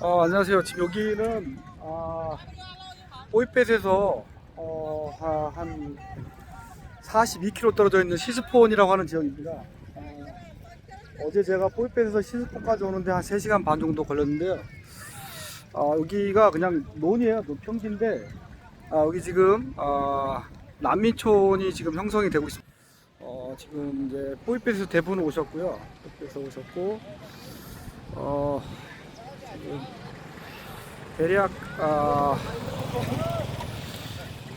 어, 안녕하세요. 지금 여기는 아, 보이펫에서 어, 하- 한 42km 떨어져 있는 시스폰이라고 하는 지역입니다. 어, 제 제가 보이펫에서 시스폰까지 오는데 한 3시간 반 정도 걸렸는데요. 아, 여기가 그냥 논이에요. 논 평지인데 아, 여기 지금 아, 난민촌이 지금 형성이 되고 있습니다. 어, 지금 이제 보이펫에서 대부분 오셨고요. 보이펫에서 오셨고 어, 대략 아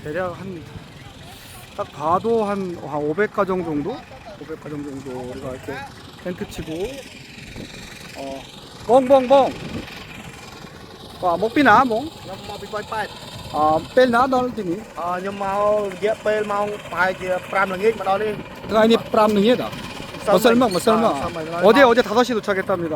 대략 한 딱 봐도 한, 한 500가정 정도 500가정 정도 우리가 이렇게 텐트 치고 어 멍멍멍 và một pin nào muốn nhóm mau bị quay bay à pin nào đó thì nhỉ à nhóm mau dẹp pin mau bay kia pram là nghe mà đó đi cái này pram là nghe đó một sớm mà một sớm mà 어제 어제 5시 도착했답니다.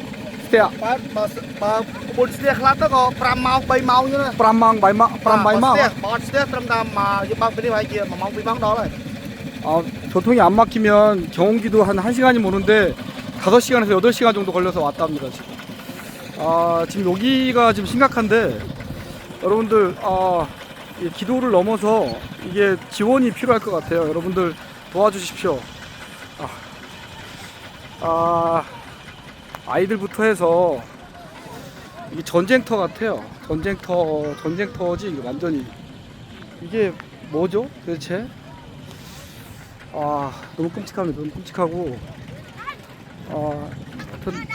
스테야. បើបើបើបុលស្ទះខ្លះទៅក៏5ម៉ោង3ម៉ោងអញ្ចឹងណា 프람망 마이마 프람 마이마. បើស្ទះបើអត់ស្ទះត្រឹមតែមកយើងបើកពីនេះហើយជា1ម៉ោង2ម៉ោងដល់ហើយ 아, 교통이 안 막히면 경운기도 한 1시간이 모는데 5시간에서 8시간 정도 걸려서 왔답니다, 지금. 아, 지금 여기가 지금 심각한데 여러분들 아, 이 기도를 넘어서 이게 지원이 필요할 것 같아요. 여러분들 도와주십시오. 아, 아, 아이들부터 해서 이게 전쟁터 같아요. 전쟁터, 전쟁터지 이게 완전히 이게 뭐죠? 도대체? 아 너무 끔찍합니다. 너무 끔찍하고 아 하여튼